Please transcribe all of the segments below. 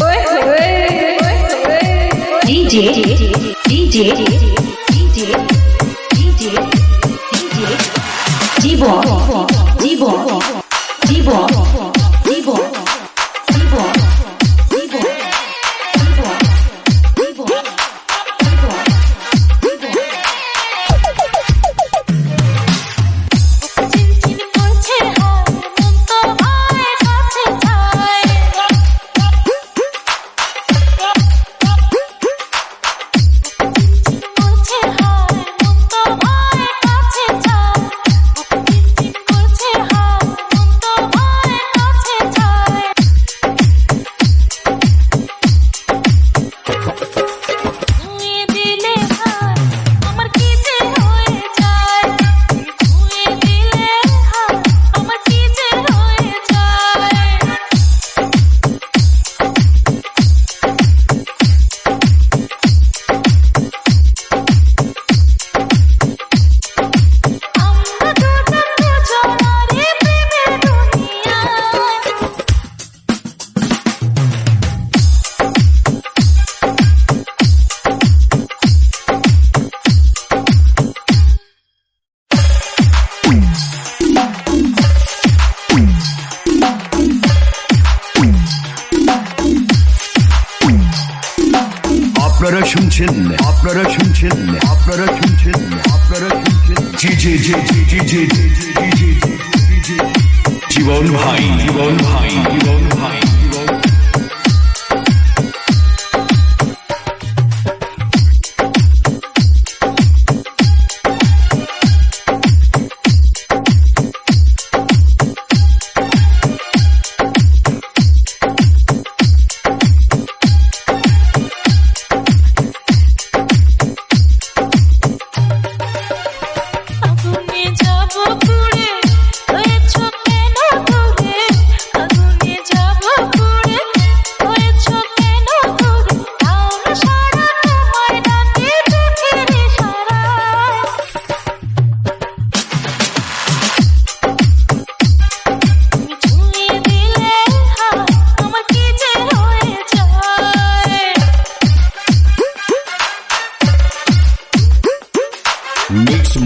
喂喂喂喂喂，林杰，林杰，林杰，林杰，林杰，林杰，林杰，几本，几本。শুনছেন আপনারা শুনছেন আপনারা শুনছেন আপনারা শুনছেন জীবন ভাই জীবন ভাই জীবন ভাই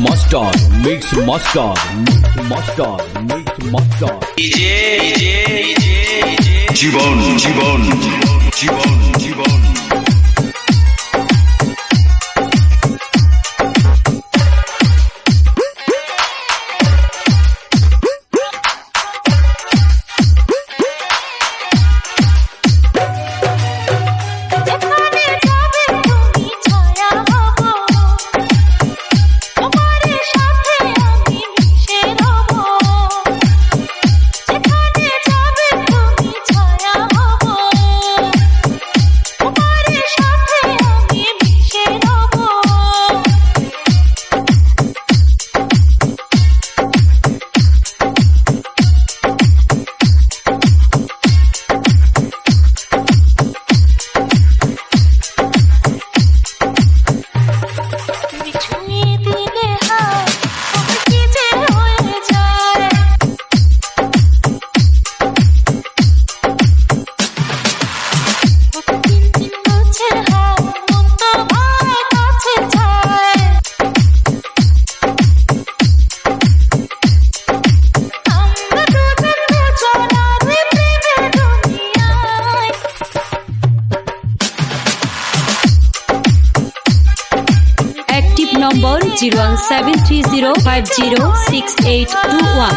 master mix master mix master mix master Jibon Jibon Jibon number zero one seven three zero five zero six eight two one.